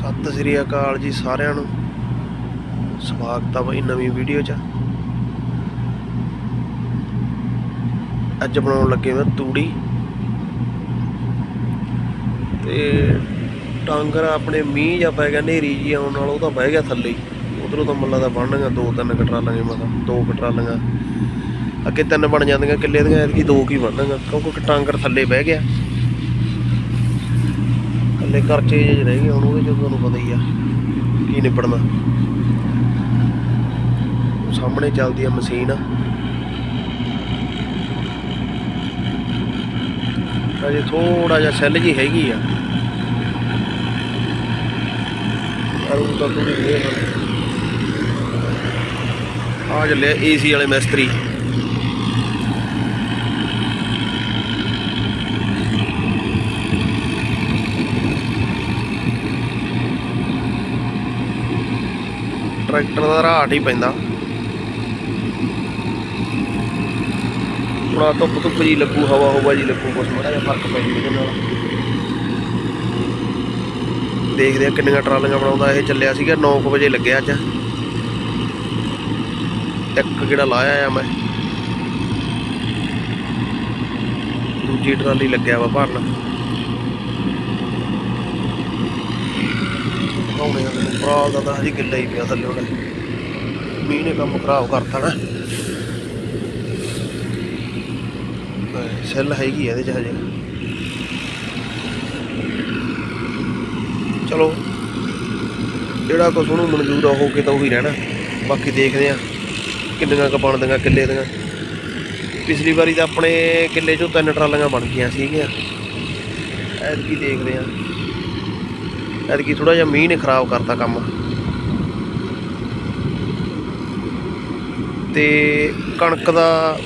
ਸਤਿ ਸ੍ਰੀ ਅਕਾਲ ਜੀ ਸਾਰਿਆਂ ਨੂੰ। ਸਵਾਗਤ ਆ ਬਈ ਨਵੀਂ ਵੀਡੀਓ 'ਚ। ਅੱਜ ਬਣਾਉਣ ਲੱਗੇ ਮੈਂ ਤੂੜੀ। ਤੇ ਟਾਂਗਰ ਆਪਣੇ ਮੀਂਹ ਜਾਂ ਪੈ ਗਿਆ ਨੇਰੀ ਜੀ ਆਉਣ ਨਾਲ ਉਹ ਤਾਂ ਬਹਿ ਗਿਆ ਥੱਲੇ ਉਧਰੋਂ ਤਾਂ ਮੱਲਾ ਦਾ ਬਣਨਗਾ ਦੋ ਤਿੰਨ ਕਟਰਾਲਾਂਗੇ ਮਤਾ ਦੋ ਕਟਰਾਲਾਂਗਾ ਅੱਗੇ ਤਿੰਨ ਬਣ ਜਾਂਦੀਆਂ, ਕਿੱਲੇ ਦੀਆਂ, ਐਤਕੀ ਦੋ ਕੀ ਬਣਨਗਾ ਕਿਉਂਕਿ ਟਾਂਗਰ ਥੱਲੇ ਬਹਿ ਗਿਆ। ਥੱਲੇ ਕਰਚੇ ਜਿਹੇ ਰਹਿ ਗਏ ਹੁਣ ਉਹਦੇ ਚ ਤੁਹਾਨੂੰ ਪਤਾ ਹੀ ਆ ਕੀ ਨਿਬੜਨਾ। ਸਾਹਮਣੇ ਚੱਲਦੀ ਆ ਮਸ਼ੀਨ। ਅਜੇ ਥੋੜਾ ਜਿਹਾ ਸੈੱਲ ਜੀ ਹੈਗੀ ਆ। ਅਰੂ ਤਾਂ ਥੋੜੀ ਦੇਰ ਆ। ਚੱਲਿਆ ਏਸੀ ਵਾਲੇ ਮਿਸਤਰੀ। ਟਰੈਕਟਰ ਦਾ ਰਾਟ ਹੀ ਪੈਂਦਾ। ਥੋੜਾ ਧੁੱਪ ਧੁੱਪ ਜੀ ਲੱਗੂ, ਹਵਾ ਹਵਾ ਜੀ ਲੱਗੂ, ਕੁਛ ਮਾੜਾ ਜਿਹਾ ਫ਼ਰਕ ਪੈ ਜੂ ਇਹਦੇ ਨਾਲ। ਦੇਖਦੇ ਆ ਕਿੰਨੀਆਂ ਟਰਾਲੀਆਂ ਬਣਾਉਂਦਾ। ਇਹ ਚੱਲਿਆ ਸੀਗਾ 9 ਵਜੇ ਲੱਗਿਆ ਅੱਜ। ਇੱਕ ਕਿਹੜਾ ਲਾਇਆ ਆ ਮੈਂ। ਦੂਜੀ ਟਰਾਲੀ ਲੱਗਿਆ ਵਾ ਭਰਨ। ਆਉਣੇ ਦਾ ਤਾਂ ਹਜੇ ਗਿੱਲਾ ਹੀ ਪਿਆ ਥੱਲੇ ਉਹਨੇ। ਮੀਂਹ ਨੇ ਕੰਮ ਖਰਾਬ ਕਰਤਾ ਨਾ। ਸੈੱਲ ਹੈਗੀ ਇਹਦੇ ਚ ਹਜੇ। ਚਲੋ, ਜਿਹੜਾ ਕੁਛ ਉਹਨੂੰ ਮਨਜ਼ੂਰ ਆ ਹੋ ਕੇ ਤਾਂ ਉਹੀ ਰਹਿਣਾ। ਬਾਕੀ ਦੇਖਦੇ ਆ, ਕਿੰਨੀਆਂ ਕੁ ਬਣਦੀਆਂ, ਕਿੱਲੇ ਦੀਆਂ। ਪਿਛਲੀ ਵਾਰੀ ਤਾਂ ਆਪਣੇ ਕਿੱਲੇ ਚੋਂ ਤਿੰਨ ਟਰਾਲੀਆਂ ਬਣ ਗਈਆਂ ਸੀਗੀਆਂ। ਐਤਕੀ ਦੇਖਦੇ ਆ। ਐਤਕੀ ਥੋੜਾ ਜਿਹਾ ਮੀਂਹ ਨੇ ਖਰਾਬ ਕਰਤਾ ਕੰਮ। ਤੇ ਕਣਕ ਦਾ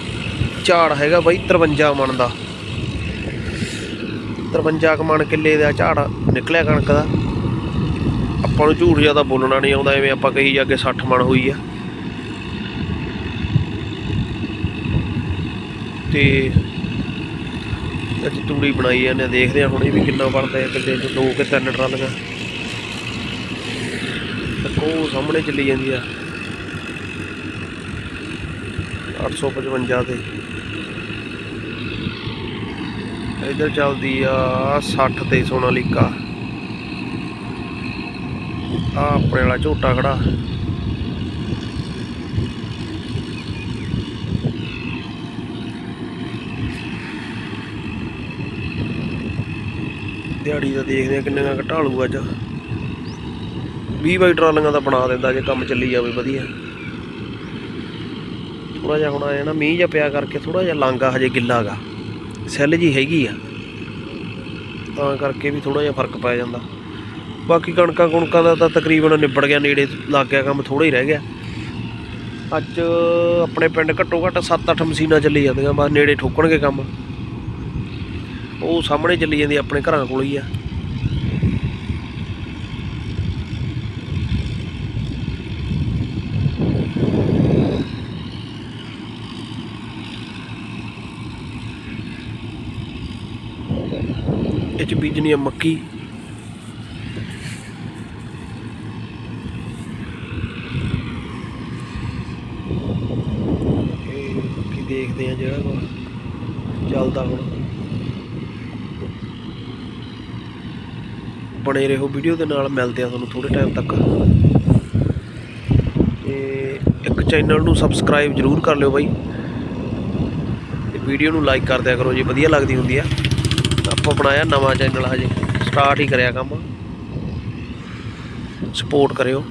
ਝਾੜ ਹੈਗਾ ਬਾਈ 53 ਮਣ ਦਾ। 53 ਕੁ ਕਿੱਲੇ ਦਾ ਝਾੜ ਨਿਕਲਿਆ ਕਣਕ ਦਾ। ਆਪਾਂ ਨੂੰ ਝੂਠ ਜ਼ਿਆਦਾ ਬੋਲਣਾ ਨਹੀਂ ਆਉਂਦਾ, ਐਵੇਂ ਆਪਾਂ ਕਹੀ ਜਾ ਕੇ 60 ਮਣ ਹੋਈ ਆ। ਤੇ ਅੱਜ ਤੂੜੀ ਬਣਾਈ ਜਾਂਦੇ ਦੇਖਦੇ ਆ ਹੁਣ ਇਹ ਵੀ ਕਿੰਨਾ ਬਣਦਾ ਹੈ ਕਿੱਲੇ ਤੋਂ ਦੋ ਕਿ ਤਿੰਨ ਟਰਾਲੀਆਂ। ਤੇ ਉਹ ਸਾਹਮਣੇ ਚੱਲੀ ਜਾਂਦੀ ਆ। 855 ਤੇ। ਇਧਰ ਚੱਲਦੀ ਆ 60 ਤੇ ਸੋਨਾਲੀਕਾ। ਆ ਆਪਣੇ ਵਾਲਾ ਝੋਟਾ ਖੜਾ। ਦਿਹਾੜੀ ਦਾ ਦੇਖਦੇ ਆ ਕਿੰਨੀਆਂ ਘਟਾਲੂ ਅੱਜ। 20 ਬਾਈ ਟਰਾਲੀਆਂ ਦਾ ਬਣਾ ਦਿੰਦਾ ਜੇ ਕੰਮ ਚੱਲੀ ਜਾਵੇ, ਵਧੀਆ। ਥੋੜਾ ਜਿਹਾ ਹੁਣ ਆਇਆ ਨਾ ਮੀਂਹ ਜਿਹਾ ਪਿਆ ਕਰਕੇ ਥੋੜਾ ਜਿਹਾ ਲਾਂਗਾ ਹਜੇ ਗਿੱਲਾ ਗਾ। ਸੈੱਲ ਜੀ ਹੈਗੀ ਆ। ਤਾਂ ਕਰਕੇ ਵੀ ਥੋੜਾ ਜਿਹਾ ਫ਼ਰਕ ਪੈ ਜਾਂਦਾ। ਬਾਕੀ ਕਣਕਾਂ ਕੁਣਕਾਂ ਦਾ ਤਾਂ ਤਕਰੀਬਨ ਨਿਬੜ ਗਿਆ, ਨੇੜੇ ਲੱਗ ਗਿਆ ਕੰਮ ਥੋੜਾ ਹੀ ਰਹਿ ਗਿਆ। ਅੱਜ ਆਪਣੇ ਪਿੰਡ ਘੱਟੋ ਘੱਟ 7-8 ਮਸ਼ੀਨਾਂ ਚੱਲੀ ਜਾਂਦੀਆਂ, ਬਸ ਨੇੜੇ ਠੋਕਣਗੇ ਕੰਮ। ਉਹ ਸਾਹਮਣੇ ਚੱਲੀ ਜਾਂਦੀ ਆਪਣੇ ਘਰਾਂ ਕੋਲ ਹੀ ਆ। ਇਹ ਚ ਬੀਜਣੀ ਆ ਮੱਕੀ ਦੇਖਦੇ ਆ ਜਿਹੜਾ ਕੁਛ ਚੱਲਦਾ ਹੁਣ। ਬਣੇ ਰਹੋ ਵੀਡੀਓ ਦੇ ਨਾਲ, ਮਿਲਦੇ ਆ ਤੁਹਾਨੂੰ ਥੋੜੇ ਟਾਈਮ ਤੱਕ। ਤੇ ਇੱਕ ਚੈਨਲ ਨੂੰ ਸਬਸਕ੍ਰਾਈਬ ਜਰੂਰ ਕਰ ਲਿਓ ਬਾਈ। ਤੇ ਵੀਡੀਓ ਨੂੰ ਲਾਈਕ ਕਰ ਦਿਆ ਕਰੋ ਜੇ ਵਧੀਆ ਲੱਗਦੀ ਹੁੰਦੀ ਆ। ਬਣਾਇਆ ਨਵਾਂ ਚੈਨਲ ਹਜੇ। ਸਟਾਰਟ ਹੀ ਕਰਿਆ ਕੰਮ। ਸਪੋਰਟ ਕਰਿਓ।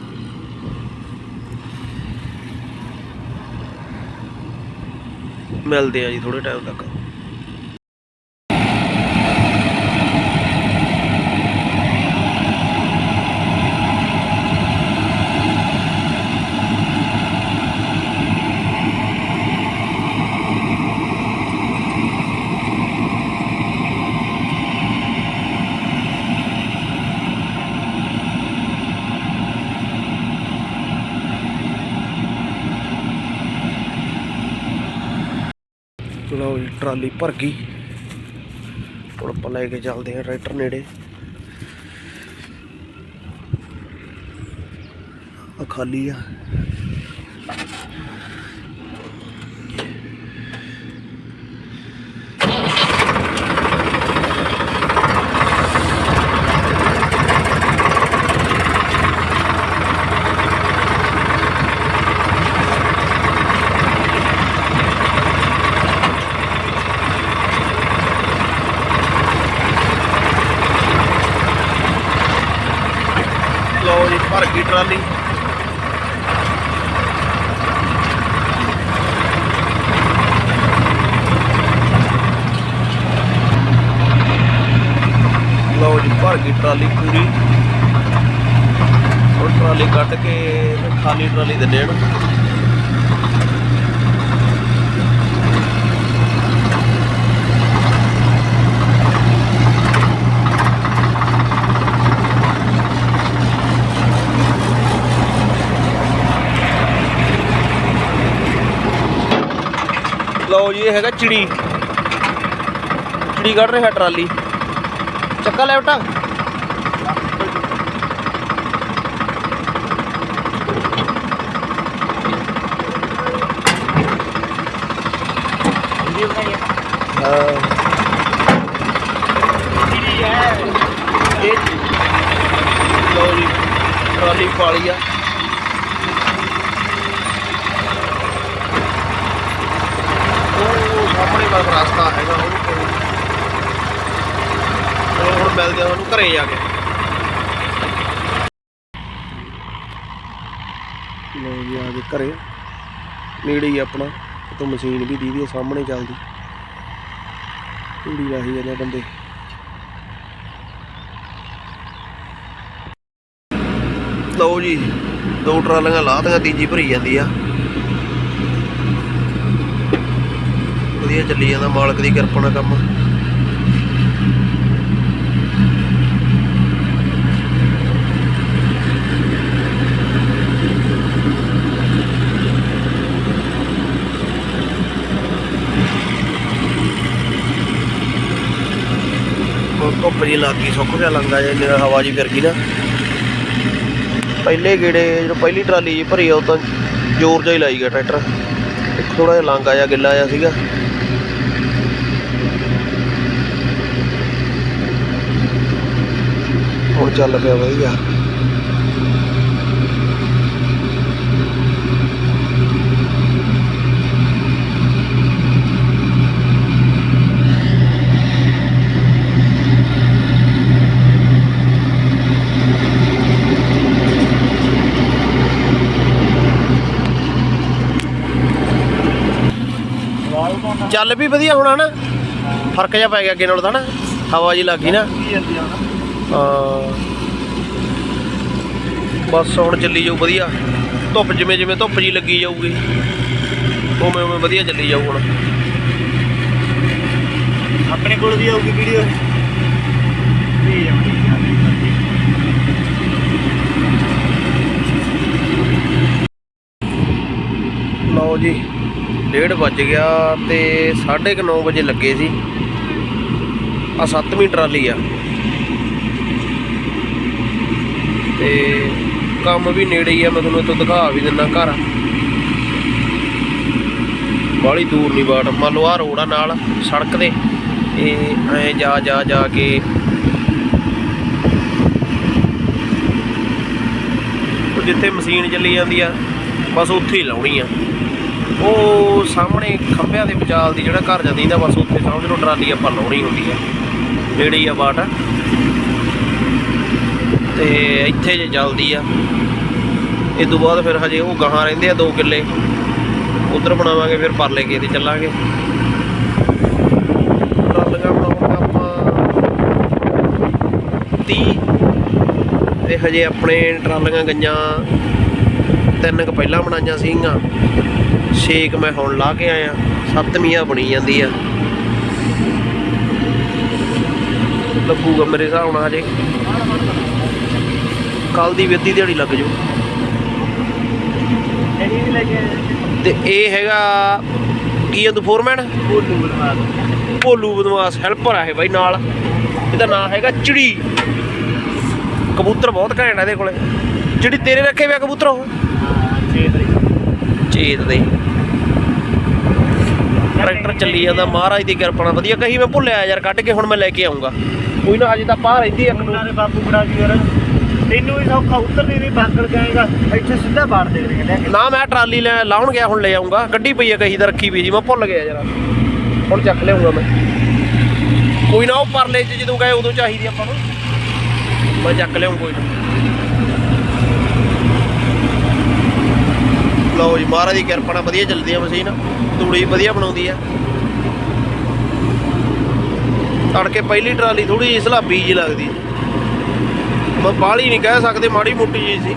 ਮਿਲਦੇ ਆ ਜੀ ਥੋੜੇ ਟਾਈਮ ਤੱਕ। ਲਓ ਜੀ, ਟਰਾਲੀ ਭਰ ਗਈ। ਹੁਣ ਆਪਾਂ ਲੈ ਕੇ ਚੱਲਦੇ ਹਾਂ ਟਰੈਕਟਰ ਨੇੜੇ। ਆ ਖਾਲੀ ਆ। ਟਰਾਲੀ। ਲਓ ਜੀ, ਭਰ ਗਈ ਟਰਾਲੀ ਪੂਰੀ। ਉਹ ਟਰਾਲੀ ਕੱਢ ਕੇ ਖਾਲੀ ਟਰਾਲੀ ਦੇ ਹਨ ਹੈਗਾ ਚਿੜੀ। ਚਿੜੀ ਕੱਢ ਰਿਹਾ ਟਰਾਲੀ। ਚੱਕਾ ਲੈ ਬਟਾ ਇਹ ਲਓ ਜੀ ਟਰਾਲੀ ਪਾਲੀ ਆ ਉਹ ਸਾਹਮਣੇ ਬਸ ਰਸਤਾ ਹੈਗਾ ਉਹਨੂੰ ਕੋਲ ਹੁਣ ਮਿਲਦੇ ਆ ਉਹਨੂੰ ਘਰੇ ਜਾ ਕੇ। ਲਓ ਜੀ, ਆ ਕੇ ਘਰੇ। ਨੇੜੇ ਹੀ ਆਪਣਾ ਤੋਂ ਮਸ਼ੀਨ ਵੀ ਦੀਦੀ ਸਾਹਮਣੇ ਚੱਲਦੀ। ਢੂੜੀ ਲਾਹੀ ਜਾਂਦੇ ਬੰਦੇ। ਲਓ ਜੀ, ਦੋ ਟਰਾਲੀਆਂ ਲਾਹ ਲਾਹਤੀਆਂ ਤੀਜੀ ਭਰੀ ਜਾਂਦੀ ਆ। ਵਧੀਆ ਚੱਲੀ ਜਾਂਦਾ ਮਾਲਕ ਦੀ ਕਿਰਪਾ ਨਾਲ ਕੰਮ। ਧੁੱਪ ਜੀ ਲੱਗ ਗਈ, ਸੁੱਕ ਗਿਆ ਲੰਗਾ ਜੇ ਜਿਹੜਾ ਹਵਾ ਜੀ ਫਿਰ ਗਈ ਨਾ। ਪਹਿਲੇ ਗੇੜੇ, ਜਦੋਂ ਪਹਿਲੀ ਟਰਾਲੀ ਜੀ ਭਰੀ ਆ ਉਹ ਤਾਂ ਜ਼ੋਰ ਜਿਹਾ ਹੀ ਲਾਈ ਗਿਆ ਟਰੈਕਟਰ। ਇੱਕ ਥੋੜਾ ਜਿਹਾ ਲਾਂਗਾ ਜਿਹਾ ਗਿੱਲਾ ਜਿਹਾ ਸੀਗਾ। ਹੁਣ ਚੱਲ ਪਿਆ ਵਧੀਆ। ਚੱਲ ਵੀ ਵਧੀਆ ਹੋਣਾ ਨਾ ਫ਼ਰਕ ਜਿਹਾ ਪੈ ਗਿਆ ਅੱਗੇ ਨਾਲੋਂ ਤਾਂ ਨਾ ਹਵਾ ਜੀ ਲੱਗੀ ਨਾ। ਬਸ ਹੁਣ ਚੱਲੀ ਜਾਊ ਵਧੀਆ। ਧੁੱਪ ਜਿਵੇਂ ਜਿਵੇਂ ਧੁੱਪ ਜੀ ਲੱਗੀ ਜਾਊਗੀ ਉਵੇਂ ਉਵੇਂ ਵਧੀਆ ਚੱਲੀ ਜਾਊ ਹੁਣ। ਆਪਣੇ ਕੋਲ ਵੀ ਆਊਗੀ ਵੀਡੀਓ ਠੀਕ ਹੈ ਲਓ ਜੀ ਡੇਢ ਵੱਜ ਗਿਆ ਤੇ 9:30 ਵਜੇ ਲੱਗੇ ਸੀ। ਆ ਸੱਤਵੀਂ ਟਰਾਲੀ ਆ। ਤੇ ਕੰਮ ਵੀ ਨੇੜੇ ਹੀ ਆ, ਮੈਂ ਤੁਹਾਨੂੰ ਇੱਥੋਂ ਦਿਖਾ ਵੀ ਦਿੰਦਾ ਘਰ। ਬਾਹਲੀ ਦੂਰ ਨਹੀਂ ਬਾਟ, ਮੰਨ ਲਓ ਆ ਰੋਡ ਆ ਨਾਲ ਸੜਕ ਦੇ ਇਹ ਐ ਜਾ ਜਾ ਜਾ ਕੇ ਜਿੱਥੇ ਮਸ਼ੀਨ ਚੱਲੀ ਜਾਂਦੀ ਆ, ਬਸ ਉੱਥੇ ਹੀ ਲਾਉਣੀ ਆ। ਉਹ ਸਾਹਮਣੇ ਖੰਭਿਆਂ ਦੇ ਵਿਚਾਲ ਦੀ ਜਿਹੜਾ ਘਰ ਜਾਂਦੀ ਦਾ ਬਸ ਉੱਥੇ ਸਮਝ ਲਓ ਟਰਾਲੀ ਆਪਾਂ ਲਾਉਣੀ ਹੁੰਦੀ ਆ। ਨੇੜੇ ਹੀ ਆ ਬਾਟ। ਤੇ ਇੱਥੇ ਜੇ ਜਲਦੀ ਆ। ਇਹ ਤੋਂ ਬਾਅਦ ਫਿਰ ਹਜੇ ਉਹ ਗਾਹਾਂ ਰਹਿੰਦੇ ਆ 2 ਕਿੱਲੇ। ਉਧਰ ਬਣਾਵਾਂਗੇ, ਫਿਰ ਪਰਲੇ ਕੇ ਤੇ ਚੱਲਾਂਗੇ। ਟਰਾਲੀਆਂ ਬਣਾਉਣਗੇ ਆਪਾਂ 30 ਤੇ ਹਜੇ ਆਪਣੇ ਟਰਾਲੀਆਂ ਗਈਆਂ ਤਿੰਨ ਕੁ ਪਹਿਲਾਂ ਬਣਾਈਆਂ ਸੀਗੀਆਂ। ਛੇਕ ਮੈਂ ਹੁਣ ਲਾ ਕੇ ਆਇਆ। ਸੱਤਵੀਆਂ ਬਣੀ ਜਾਂਦੀ ਆ। ਲੱਗੂਗਾ ਮੇਰੇ ਹਿਸਾਬ ਨਾਲ ਹਜੇ। ਕੱਲ ਦੀ ਵੀ ਅੱਧੀ ਦਿਹਾੜੀ ਲੱਗ ਜੂ। ਇਹ ਵੀ ਲੈ ਕੇ ਤੇ ਇਹ ਹੈਗਾ ਕੀ ਆ ਤੂੰ ਫੋਰਮੈਨ ਬੋਲੂ ਬਣਾ ਭੋਲੂ ਬਦਮਾਸ਼ ਹੈਲਪਰ ਆ ਇਹ ਬਾਈ ਨਾਲ। ਇਹਦਾ ਨਾਮ ਹੈਗਾ ਚਿੜੀ। ਕਬੂਤਰ ਬਹੁਤ ਘੈਂਟ ਆ ਇਹਦੇ ਕੋਲੇ। ਜਿਹੜੀ ਤੇਰੇ ਰੱਖੇ ਹੋਇਆ ਕਬੂਤਰ ਉਹ? ਹਾਂ 6 ਤਰੀਕ ਚੇਤ ਦੇ। ਟਰੈਕਟਰ ਚੱਲੀ ਜਾਂਦਾ ਮਹਾਰਾਜ ਦੀ ਕਿਰਪਾ ਨਾਲ। ਵਧੀਆ ਕਹੀ ਮੈਂ ਭੁੱਲਿਆ ਯਾਰ ਕੱਢ ਕੇ ਹੁਣ ਮੈਂ ਲੈ ਕੇ ਆਉਂਗਾ ਕੋਈ ਨਾ ਹਜੇ ਤਾਂ ਬਾਹਰ ਰਹਿੰਦੀ ਇੱਕ ਨੂੰ ਉਹਨਾਂ ਦੇ ਬਾਪੂ ਬੜਾ ਜੀ ਯਾਰ ਤੈਨੂੰ ਵੀ ਸੌਖਾ ਉੱਤਰ ਨਹੀਂ ਬਾਕਲ ਜਾਏਗਾ ਇੱਥੇ ਸਿੱਧਾ ਬਾੜ ਦੇ ਦੇ ਲੈ ਕੇ। ਨਾ ਮੈਂ ਟਰਾਲੀ ਲੈ ਲਾਉਣ ਗਿਆ, ਹੁਣ ਲੈ ਆਉਂਗਾ ਗੱਡੀ ਪਈ ਹੈ ਕਹੀ ਤਾਂ ਰੱਖੀ ਵੀ ਜੀ ਮੈਂ ਭੁੱਲ ਗਿਆ ਜਰਾ। ਹੁਣ ਚੱਕ ਲਿਆਉਂਗਾ ਮੈਂ। ਕੋਈ ਨਾ, ਉਹ ਪਰਲੇ 'ਚ ਜਦੋਂ ਗਏ, ਉਦੋਂ ਚਾਹੀਦੀ ਆਪਾਂ ਨੂੰ। ਮੈਂ ਚੱਕ ਲਿਆਉਂ ਕੋਈ ਨਾ। ਲਓ ਜੀ, ਮਹਾਰਾਜ ਦੀ ਕਿਰਪਾ ਨਾਲ ਵਧੀਆ ਚੱਲਦੀ ਆ ਮਸ਼ੀਨ। ਤੂੜੀ ਵਧੀਆ ਬਣਾਉਂਦੀ ਆ। ਤੜਕੇ ਪਹਿਲੀ ਟਰਾਲੀ ਥੋੜੀ ਜਿਹੀ ਸਲਾਬੀ ਜੀ ਲੱਗਦੀ। ਮੈਂ ਬਾਹਲੀ ਨਹੀਂ ਕਹਿ ਸਕਦੇ, ਮਾੜੀ ਮੋਟੀ ਜੀ ਸੀ।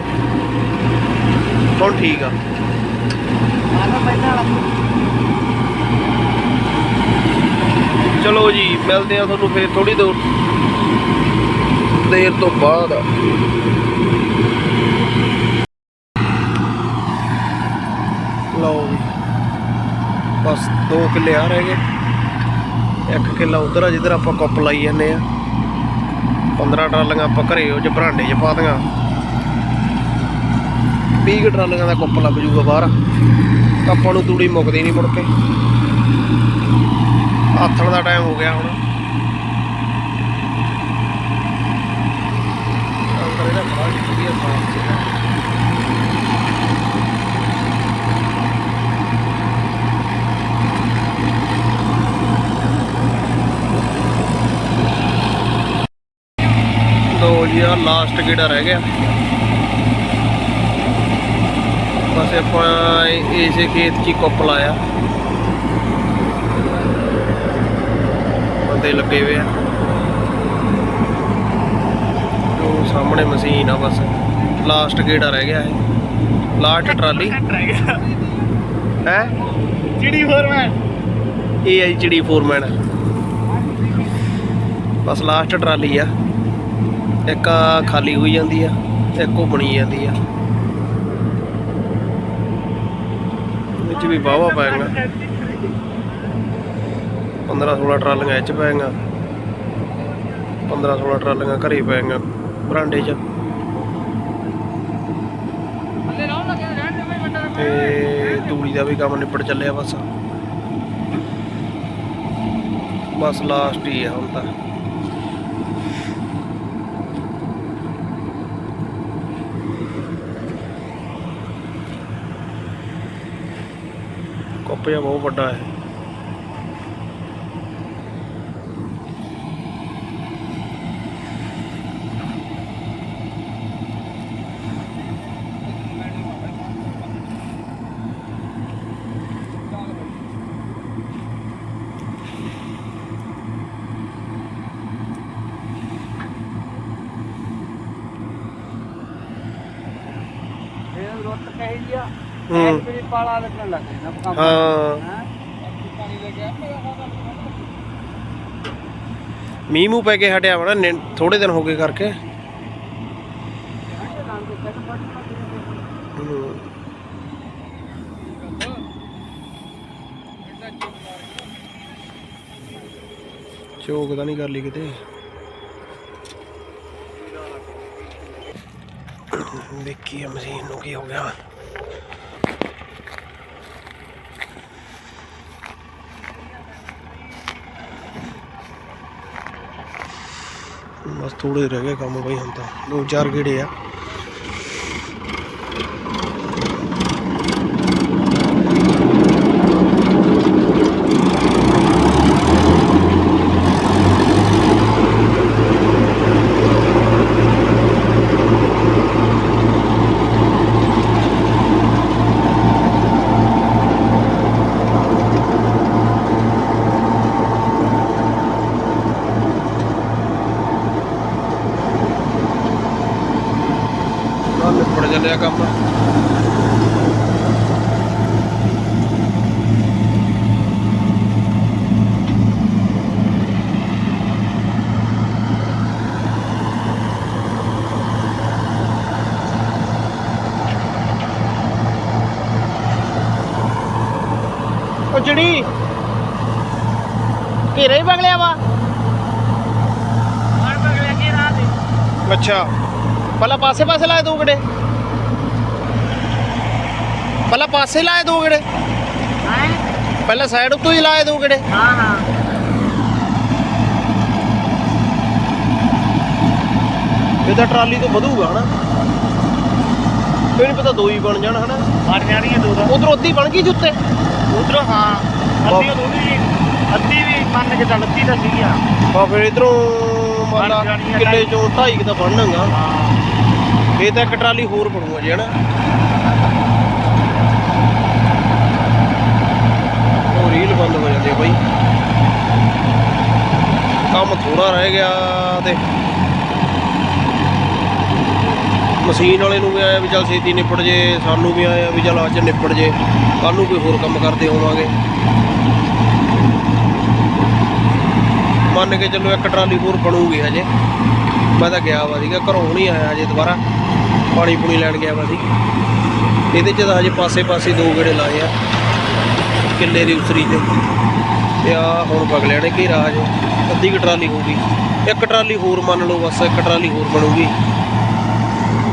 ਹੁਣ ਠੀਕ ਆ। ਚਲੋ ਜੀ, ਮਿਲਦੇ ਆ ਤੁਹਾਨੂੰ ਫੇਰ ਥੋੜੀ ਦੇਰ ਦੇਰ ਤੋਂ ਬਾਅਦ। ਲਓ ਬਸ ਦੋ ਕਿੱਲੇ ਆ ਰਹਿ ਗਏ। ਇੱਕ ਕਿੱਲਾ ਉਧਰ ਆ, ਜਿੱਧਰ ਆਪਾਂ ਕੁੱਪ ਲਾਈ ਜਾਂਦੇ ਆ। 15 ਟਰਾਲੀਆਂ ਆਪਾਂ ਘਰੇ ਉਹ ਚ ਬਰਾਂਡੇ 'ਚ ਪਾ ਦੀਆਂ। 20 ਕੁ ਟਰਾਲੀਆਂ ਦਾ ਕੁੱਪ ਲੱਗ ਜੂਗਾ ਬਾਹਰ। ਆਪਾਂ ਨੂੰ ਤੂੜੀ ਮੁੱਕਦੀ ਨਹੀਂ ਮੁੜ ਕੇ। ਆਥਣ ਦਾ ਟਾਈਮ ਹੋ ਗਿਆ ਹੁਣ। ਅੰਦਰ ਇਹਦਾ ਬੜਾ ਵਧੀਆ ਸਾਫ਼ ਸੀਗਾ ਲੋ ਜੀ ਆ ਲਾਸਟ ਗੇੜਾ ਰਹਿ ਗਿਆ। ਬਸ ਆਪਾਂ ਇਸੇ ਖੇਤ 'ਚ ਹੀ ਕੁੱਪ ਲਾਇਆ। ਬੰਦੇ ਲੱਗੇ ਹੋਏ ਆ। ਉਹ ਸਾਹਮਣੇ ਮਸ਼ੀਨ ਆ ਬਸ। ਲਾਸਟ ਗੇੜਾ ਰਹਿ ਗਿਆ ਹੈ ਲਾਸਟ ਟਰਾਲੀ। ਹੈ? ਚਿੜੀ ਫੋਰਮੈਨ ਇਹ ਆਈ ਚਿੜੀ ਫੋਰਮੈਨ ਬਸ ਲਾਸਟ ਟਰਾਲੀ ਆ। ਇੱਕ ਖਾਲੀ ਹੋਈ ਜਾਂਦੀ ਆ ਇੱਕ ਉਹ ਬਣੀ ਜਾਂਦੀ ਆ। ਵਿੱਚ ਵੀ ਵਾਹਵਾ ਪਾਏਗਾ 15 16 ਟਰਾਲੀਆਂ ਇਹ ਚ ਪਾਏਗਾ 15 16 ਟਰਾਲੀਆਂ ਘਰੇ ਪਾਏਗਾ ਬਰਾਂਡੇ 'ਚ। ਤੇ ਤੂੜੀ ਦਾ ਵੀ ਕੰਮ ਨਿਪਟ ਚੱਲਿਆ ਬਸ। ਬਸ ਲਾਸਟ ਹੀ ਆ ਹੁਣ ਤਾਂ। ਕੁੱਪ ਜਿਹਾ ਬਹੁਤ ਵੱਡਾ ਹੈ ਇਹ ਰੁੱਤ ਕਹੀ ਜੀ ਆ? ਹੂੰ। ਮੀਂਹ ਮੂੰਹ ਪੈ ਕੇ ਹਟਿਆ ਵਾ ਨਾ ਥੋੜੇ ਦਿਨ ਹੋ ਗਏ ਕਰਕੇ। ਹੂੰ। ਚੋਕ ਤਾਂ ਨਹੀਂ ਕਰ ਲਈ ਕਿਤੇ। ਦੇਖੀਏ ਮਸ਼ੀਨ ਨੂੰ ਕੀ ਹੋ ਗਿਆ ਬਸ ਥੋੜੇ ਰਹਿ ਗਏ ਕੰਮ ਬਈ ਹੁਣ ਤਾਂ। ਦੋ ਚਾਰ ਗੇੜੇ ਆ ਨਾਲ ਨਿਪੜ ਚੱਲਿਆ ਕੰਮ ਉਹ ਜਿਹੜੀ ਘੇਰਾ ਹੀ ਬਗਲਿਆ ਵਾ। ਹਰ ਬਗਲੇ ਕੀ ਰਾਹ ਦੇ ਅੱਛਾ। ਪਹਿਲਾਂ ਪਾਸੇ ਪਾਸੇ ਲਾਏ ਦੋ ਗੜੇ। ਪਹਿਲਾਂ ਪਾਸੇ ਲਾਏ ਦੋ ਗੇੜੇ। ਹੈ? ਪਹਿਲਾਂ ਸਾਈਡ ਉੱਤੋਂ ਹੀ ਲਾਏ ਦੋ ਗੇੜੇ। ਹਾਂ ਹਾਂ। ਇਹ ਤਾਂ ਟਰਾਲੀ ਤੋਂ ਵਧੂਗਾ ਹਨਾ? ਇਹ ਨਹੀਂ ਪਤਾ ਦੋ ਹੀ ਬਣ ਜਾਣ ਹਨਾ? ਬਣ ਜਾਣੀ ਹੈ ਦੋ ਦਾ ਉਧਰੋਂ ਅੱਧੀ ਬਣ ਗਈ ਜੀ ਉੱਤੇ। ਉਧਰੋਂ ਹਾਂ। ਅੱਧੀ ਉਹਦੀ ਅੱਧੀ ਵੀ ਮੰਨ ਕੇ ਚੱਲ ਅੱਧੀ ਤਾਂ ਸੀਗੀ ਆ। ਬਾ ਫਿਰ ਇਧਰੋਂ ਮੰਨ ਲਾ ਬਣ ਜਾਣੀ ਆ ਕਿੱਲੇ ਚੋਂ ਢਾਈ ਕੁ ਤਾਂ ਬਣਨਗਾ। ਹਾਂ। ਇਹ ਤਾਂ ਇੱਕ ਟਰਾਲੀ ਹੋਰ ਬਣੂਗਾ ਜੀ ਹਨਾ? ਉਹ ਰੀਲ ਬੰਦ ਹੋ ਜਾਂਦੀ ਆ ਬਾਈ। ਕੰਮ ਥੋੜਾ ਰਹਿ ਗਿਆ ਤੇ ਮਸ਼ੀਨ ਵਾਲੇ ਨੂੰ ਵੀ ਆਇਆ ਵੀ ਚੱਲ ਛੇਤੀ ਨਿਪਟ ਜੇ ਸਾਨੂੰ ਵੀ ਆਇਆ ਵੀ ਚੱਲ ਅੱਜ ਨਿਪਟ ਜੇ ਕੱਲ ਨੂੰ ਕੋਈ ਹੋਰ ਕੰਮ ਕਰਦੇ ਹੋਵਾਂਗੇ। ਮੰਨ ਕੇ ਚੱਲੋ ਇੱਕ ਟਰਾਲੀ ਹੋਰ ਬਣੂਗੀ ਹਜੇ। ਮੈਂ ਤਾਂ ਗਿਆ ਵਾ ਸੀਗਾ, ਘਰੋਂ ਨਹੀਂ ਆਇਆ ਹਜੇ ਦੁਬਾਰਾ। ਪਾਣੀ ਪੂਣੀ ਲੈਣ ਗਿਆ ਵਾ ਸੀ। ਇਹਦੇ ਚ ਤਾਂ ਹਜੇ ਪਾਸੇ ਪਾਸੇ ਦੋ ਗੇੜੇ ਲਾਏ ਆ। ਕਿੱਲੇ ਦੀ ਉਸਰੀ ਤੇ ਤੇ ਆ ਹੁਣ ਬਗਲਿਆਂ ਨੇ ਘੇਰਾ ਹਜੇ। ਅੱਧੀ ਕੁ ਟਰਾਲੀ ਹੋਊਗੀ ਇੱਕ ਟਰਾਲੀ ਹੋਰ ਮੰਨ ਲਓ ਬਸ, ਇੱਕ ਟਰਾਲੀ ਹੋਰ ਬਣੂਗੀ।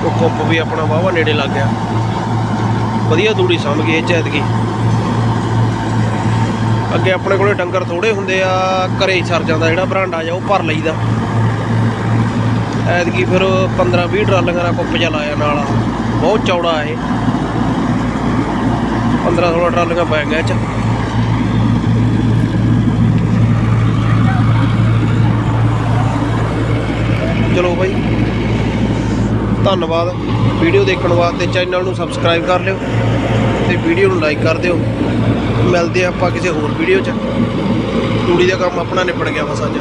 ਉਹ ਕੁੱਪ ਵੀ ਆਪਣਾ ਵਾਹਵਾ ਨੇੜੇ ਲੱਗ ਗਿਆ। ਵਧੀਆ ਦੂੜੀ ਸਾਂਭ ਗਈ ਇਹ ਚ ਅੱਗੇ ਆਪਣੇ ਕੋਲੇ ਡੰਗਰ ਥੋੜੇ ਹੁੰਦੇ ਆ, ਘਰੇ ਹੀ ਸਰ ਜਾਂਦਾ ਜਿਹੜਾ ਬਰਾਂਡਾ ਜਾ ਉਹ ਭਰ ਲਈਦਾ। ਐਤਕੀ ਫਿਰ 15 20 ਟਰਾਲੀਆਂ ਦਾ ਕੁੱਪ ਜਿਹਾ ਲਾਇਆ ਨਾਲ ਬਹੁਤ ਚੌੜਾ ਇਹ। 15 16 ਟਰਾਲੀਆਂ ਪੈ ਗਿਆ ਚ। ਚਲੋ ਬਾਈ। ਧੰਨਵਾਦ। ਵੀਡੀਓ ਦੇਖਣ ਵਾਸਤੇ ਚੈਨਲ ਨੂੰ ਸਬਸਕ੍ਰਾਈਬ ਕਰ ਲਿਓ ਤੇ ਵੀਡੀਓ ਨੂੰ ਲਾਈਕ ਕਰ ਦਿਓ। ਮਿਲਦੇ ਆਪਾਂ ਕਿਸੇ ਹੋਰ ਵੀਡੀਓ 'ਚ। ਤੂੜੀ ਦਾ ਕੰਮ ਆਪਣਾ ਨਿਬੜ ਗਿਆ ਬਸ ਅੱਜ।